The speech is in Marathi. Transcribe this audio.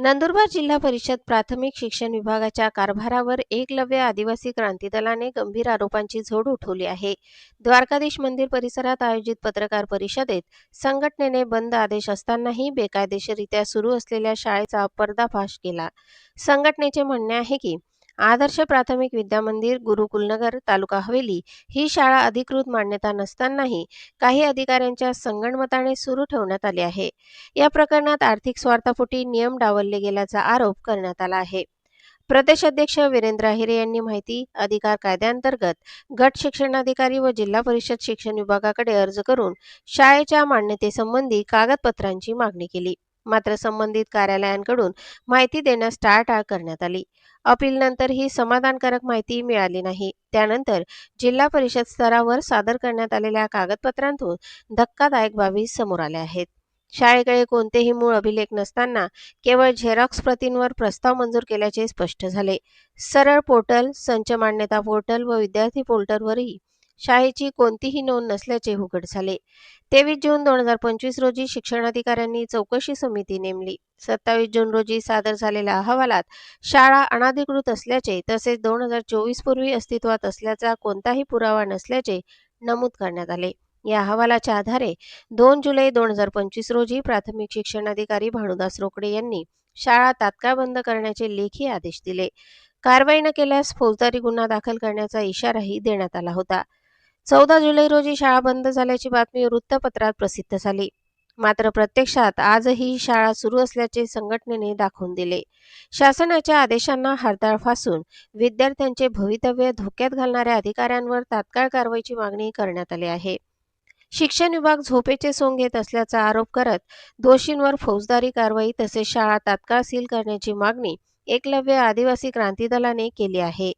नंदुरबार जिल्हा परिषद प्राथमिक शिक्षण विभागाच्या कारभारावर एकलव्य आदिवासी क्रांती दलाने गंभीर आरोपांची झोड उठवली आहे. द्वारकाधीश मंदिर परिसरात आयोजित पत्रकार परिषदेत संघटनेने बंद आदेश असतानाही बेकायदेशीरित्या सुरू असलेल्या शाळेचा पर्दाफाश केला. संघटनेचे म्हणणे आहे की आदर्श प्राथमिक विद्यामंदिर गुरुकुलनगर तालुका हवेली ही शाळा अधिकृत मान्यता नसतानाही काही अधिकाऱ्यांच्या संगणमताने सुरू ठेवण्यात आली आहे. या प्रकरणात आर्थिक स्वार्थापोटी नियम डावलले गेल्याचा आरोप करण्यात आला आहे. प्रदेश अध्यक्ष वीरेंद्र अहिरे यांनी माहिती अधिकार कायद्याअंतर्गत गट शिक्षणाधिकारी व जिल्हा परिषद शिक्षण विभागाकडे अर्ज करून शाळेच्या मान्यतेसंबंधी कागदपत्रांची मागणी केली. मात्र संबंधित कार्यालयांकडून माहिती देण्यास टाळाटाळ करण्यात आली. अपीलनंतर ही समाधानकारक माहिती मिळाली नाही. त्यानंतर जिल्हा परिषद स्तरावर सादर करण्यात आलेल्या कागदपत्रांतून धक्कादायक बाबी समोर आल्या आहेत. शाळेकडे कोणतेही मूळ अभिलेख नसताना केवळ झेरॉक्स प्रतींवर प्रस्ताव मंजूर केल्याचे स्पष्ट झाले. सरळ पोर्टल संच मान्यता पोर्टल व विद्यार्थी पोर्टलवरही शाळेची कोणतीही नोंद नसल्याचे उघड झाले. तेवीस जून दोन हजार पंचवीस रोजी शिक्षणाधिकाऱ्यांनी चौकशी समिती नेमली. सत्तावीस जून रोजी सादर झालेल्या अहवालात शाळा अनाधिकृत असल्याचे तसेच दोन हजार चोवीस पूर्वी अस्तित्वात असल्याचा कोणताही पुरावा नसल्याचे नमूद करण्यात आले. या अहवालाच्या आधारे दोन जुलै दोन हजार पंचवीस रोजी प्राथमिक शिक्षणाधिकारी भानुदास रोकडे यांनी शाळा तात्काळ बंद करण्याचे लेखी आदेश दिले. कारवाई न केल्यास फौजदारी गुन्हा दाखल करण्याचा इशाराही देण्यात आला होता. चौदा जुलै रोजी शाळा बंद झाल्याची बातमी वृत्तपत्रात प्रसिद्ध झाली. मात्र प्रत्यक्षात आजही शाळा सुरू असल्याचे संघटनेने दाखवून दिले. शासनाच्या आदेशांना हरताळ फासून विद्यार्थ्यांचे भवितव्य धोक्यात घालणाऱ्या अधिकाऱ्यांवर तात्काळ कारवाईची मागणी करण्यात आली आहे. शिक्षण विभाग झोपेचे सोंग घेत असल्याचा आरोप करत दोषींवर फौजदारी कारवाई तसेच शाळा तात्काळ सील करण्याची मागणी एकलव्य आदिवासी क्रांती दलाने केली आहे.